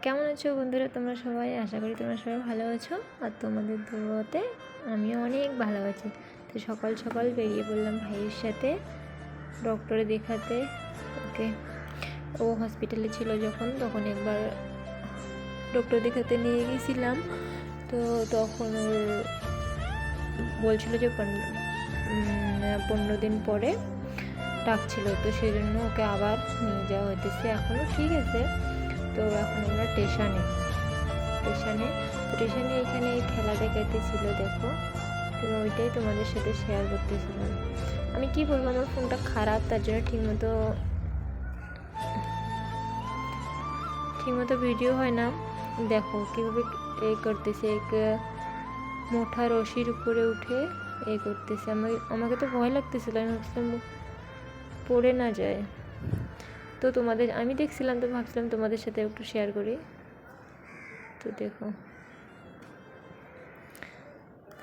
কেমন আছো বন্ধুরা? তোমরা সবাই? আশা করি তোমরা সবাই ভালো আছো। আর তোমাদের দুর্গতে আমিও অনেক ভালো আছি। তো সকাল সকাল বেরিয়ে পড়লাম ভাইয়ের সাথে ডক্টরে দেখাতে। ওকে। ও হসপিটালে ছিল যখন, তখন একবার ডক্টর দেখাতে নিয়ে গেছিলাম। তো তখন ওর বলছিল যে পনেরো দিন পরে ডাকছিল। তো সেই জন্য ওকে আবার নিয়ে যাওয়া হইতেছে এখনও ঠিক আছে। তো এখন আমরা স্টেশনে স্টেশনে স্টেশনে এখানে খেলা দেখাতে ছিল দেখো। তো ওইটাই তোমাদের সাথে শেয়ার করতেছিলাম। আমি কি বলব, আমার ফোনটা খারাপ, তার জন্য ঠিকমতো ঠিকমতো ভিডিও হয় না। দেখো কীভাবে এ করতেছে, এক মোটা রশির উপরে উঠে এ করতেছে। আমাকে আমাকে তো ভয় লাগতেছিল, আমি ভাবছিলাম পড়ে না যায়। তো তোমাদের, আমি দেখছিলাম তো ভাবছিলাম তোমাদের সাথে একটু শেয়ার করি। তো দেখো।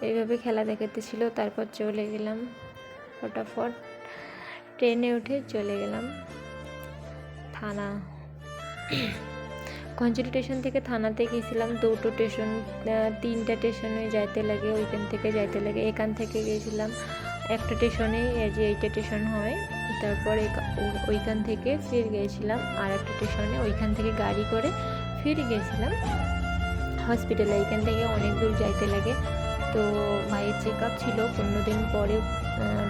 এইভাবে খেলা দেখাতে ছিল, তারপর চলে গেলাম। ফটাফট ট্রেনে উঠে চলে গেলাম থানা। কঞ্চলি স্টেশন থেকে থানাতে গেছিলাম দুটো স্টেশন তিনটা স্টেশনে যাইতে লাগে, ওইখান থেকে যাইতে লাগে। এখান থেকে গেছিলাম একটা স্টেশনেই যে এইটা স্টেশন হয়। তারপর ওইখান থেকে ফির গিয়েছিলাম আর একটা স্টেশনে। ওইখান থেকে গাড়ি করে ফির গেছিলাম হসপিটালে এইখান থেকে অনেক দূর যাইতে লাগে। তো ভাইয়ের চেক আপ ছিল, পনেরো দিন পরে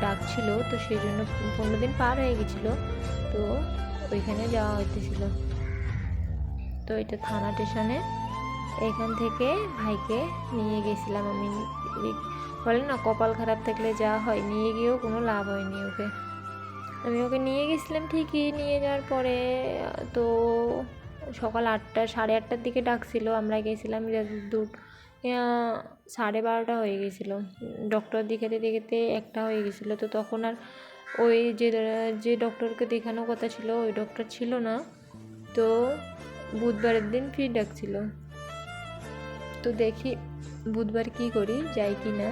ডাকছিল তো সেই জন্য পনেরো দিন পার হয়ে গেছিল। তো ওইখানে যাওয়া হইতেছিল। তো এটা থানা স্টেশনে। এখান থেকে ভাইকে নিয়ে গেছিলাম আমি। রি- বলে না, কপাল খারাপ থাকলে যা হয়, নিয়ে গিয়েও কোনো লাভ হয়নি ওকে। আমি ওকে নিয়ে গেছিলাম ঠিকই, নিয়ে যাওয়ার পরে, তো সকাল আটটা, সাড়ে আটটার দিকে ডাকছিল, আমরা গেছিলাম দু সাড়ে বারোটা হয়ে গেছিল। ডক্টর দেখাতে দেখাতে একটা হয়ে গেছিল, তো তখন আর ওই যে যে ডক্টরকে দেখানো কথা ছিল, ওই ডক্টর ছিল না, তো বুধবারের দিন ফির ডাকছিল। তো দেখি বুধবার কি করি, যাই কি না।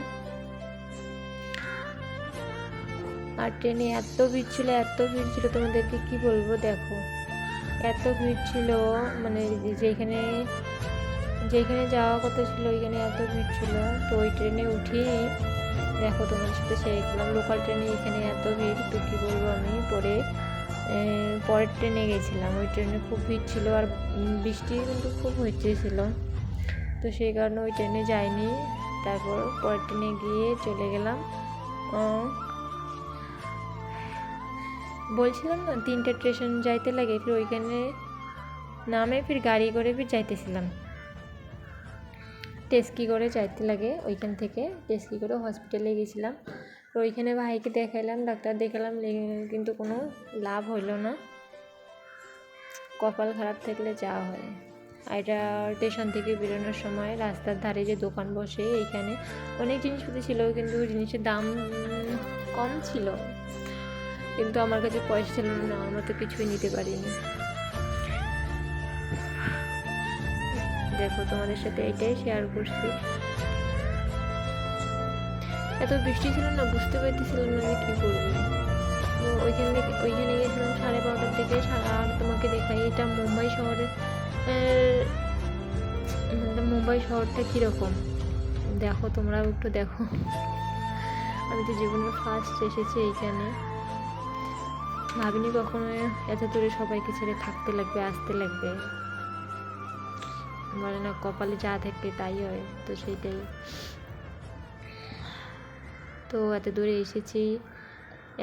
আর ট্রেনে এত ভিড় ছিল, এত ভিড় ছিল তোমাদেরকে কি বলব? দেখো, এত ভিড় ছিল মানে যেখানে যেখানে যাওয়া কথা ছিল, ওইখানে এত ভিড় ছিল। তো ওই ট্রেনে উঠি দেখো তোমার সাথে করলাম লোকাল ট্রেনে এখানে এত ভিড়, তো কী বলব আমি? পরে পরের ট্রেনে গেছিলাম। ওই ট্রেনে খুব ভিড় ছিল আর বৃষ্টি কিন্তু খুব হচ্ছিল তো সেই কারণে ওই ট্রেনে যাইনি। তারপর পরের ট্রেনে গিয়ে চলে গেলাম। বলছিলাম না, তিনটে স্টেশন যাইতে লাগে, ফির ওইখানে নামে ফির গাড়ি করে ফির যাইতেছিলাম। টেস্কি করে যাইতে লাগে ওইখান থেকে টেস্কি করে হসপিটালে গেছিলাম। তো ওইখানে ভাইকে দেখাইলাম, ডাক্তার দেখালাম কিন্তু কোনো লাভ হইল না। কপাল খারাপ থাকলে যা হয়। আর এটা স্টেশন থেকে বেরোনোর সময় রাস্তার ধারে যে দোকান বসে, এইখানে অনেক জিনিসপত্র ছিল, কিন্তু জিনিসের দাম কম ছিল। কিন্তু আমার কাছে পয়সা ছিল না, আমরা তো কিছুই নিতে পারিনি। দেখো, তোমাদের সাথে এটাই শেয়ার করছি। এত বৃষ্টি ছিল না, বুঝতে পারতেছিলাম না যে কী করব। ওইখান থেকে, ওইখানে গেছিলাম সাড়ে বারোটার দিকে সা- আর তোমাকে দেখাই, এটা মুম্বাই শহরে মুম্বাই শহরটা কীরকম? দেখো, তোমরাও একটু দেখো। আমি তো জীবনে ফার্স্ট এসেছি এইখানে। ভাবিনি কখনো এত দূরে সবাইকে ছেড়ে থাকতে লাগবে, আসতে লাগবে। বলে না কপালে যা থাকে তাই হয়, তো সেটাই। তো এত দূরে এসেছি,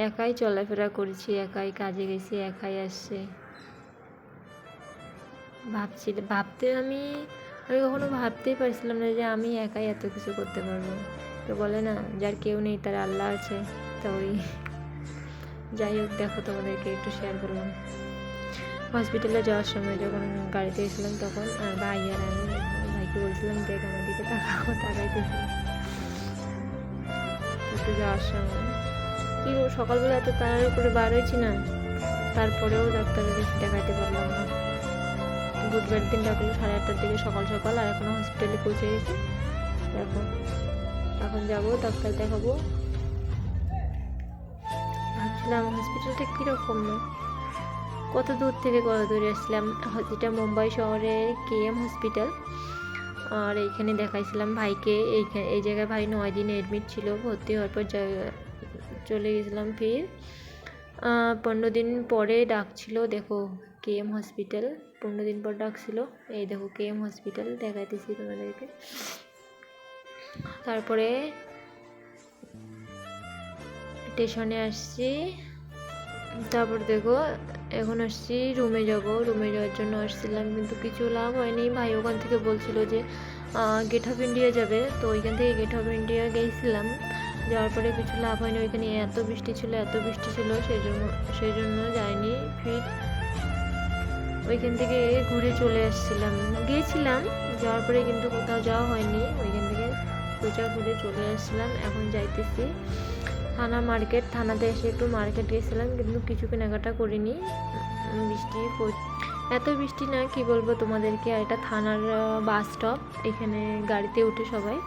একাই চলাফেরা করেছি, একাই কাজে গেছি, একাই আসছে। ভাবছি, ভাবতে আমি আমি কখনো ভাবতেই পারছিলাম না যে আমি একাই এত কিছু করতে পারব। তো বলে না, যার কেউ নেই, তার আল্লাহ আছে, তো ওই যাই হোক, দেখো তোমাদেরকে একটু শেয়ার করলাম হসপিটালে যাওয়ার সময় যখন গাড়িতে এসেছিলাম তখন ভাই আর আমি, ভাইকে বলছিলাম, দেখ আমার দিকে তাকাও, তাকাইতেছি। একটু যাওয়ার সময়। কি সকালবেলা এত তাড়ার করে বার হয়েছি না। তারপরেও ডাক্তারের কাছে দেখাইতে পারলাম না। বুধবার দিন ডাকলো সাড়ে আটটার দিকে সকাল সকাল, আর এখনও হসপিটালে পৌঁছে গেছি। দেখো, এখন যাব, ডাক্তার দেখাবো। ভাবছিলাম হসপিটালটা কীরকম? কত দূর থেকে কত দূরে আসলাম? যেটা মুম্বাই শহরে কে এম হসপিটাল আর এইখানে দেখাইছিলাম ভাইকে। এইখানে এই জায়গায় ভাই নয় দিন এডমিট ছিল, ভর্তি হওয়ার পর চলে গেছিলাম ফির। পনেরো দিন পরে ডাকছিল, দেখো কে এম হসপিটাল পনেরো দিন পর ডাকছিল, এই দেখো কে এম হসপিটাল দেখাইতেছি তোমাদেরকে। তারপরে স্টেশনে আসছি। তারপর দেখো, এখন আসছি রুমে যাব। রুমে যাওয়ার জন্য আসছিলাম, কিন্তু কিছু লাভ হয়নি। ভাই ওখান থেকে বলছিল যে গেট অফ ইন্ডিয়া যাবে। তো ওইখান থেকে গেট অফ ইন্ডিয়া গেছিলাম। যাওয়ার পরে কিছু লাভ হয়নি। ওইখানে এত বৃষ্টি ছিল, এত বৃষ্টি ছিল সেই জন্য সেই জন্য যাইনি। ফির ওইখান থেকে ঘুরে চলে আসছিলাম। গিয়েছিলাম যাওয়ার পরে কিন্তু কোথাও যাওয়া হয়নি। ওইখান থেকে সোজা ঘুরে চলে আসছিলাম। এখন যাইতেছি। থানা মার্কেট, থানাতে এসে একটু মার্কেট গেছিলাম, কিন্তু কিছু কেনাকাটা করিনি। বৃষ্টি এত বৃষ্টি না, কি বলব তোমাদেরকে? এটা থানার বাস স্টপ এখানে গাড়িতে উঠে সবাই,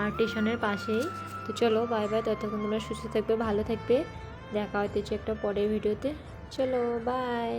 আর স্টেশনের পাশেই। তো চলো বাই বাই ততক্ষণ তোমরা সুস্থ থাকবে, ভালো থাকবে। দেখা হতেছে একটা পরের ভিডিওতে চলো বাই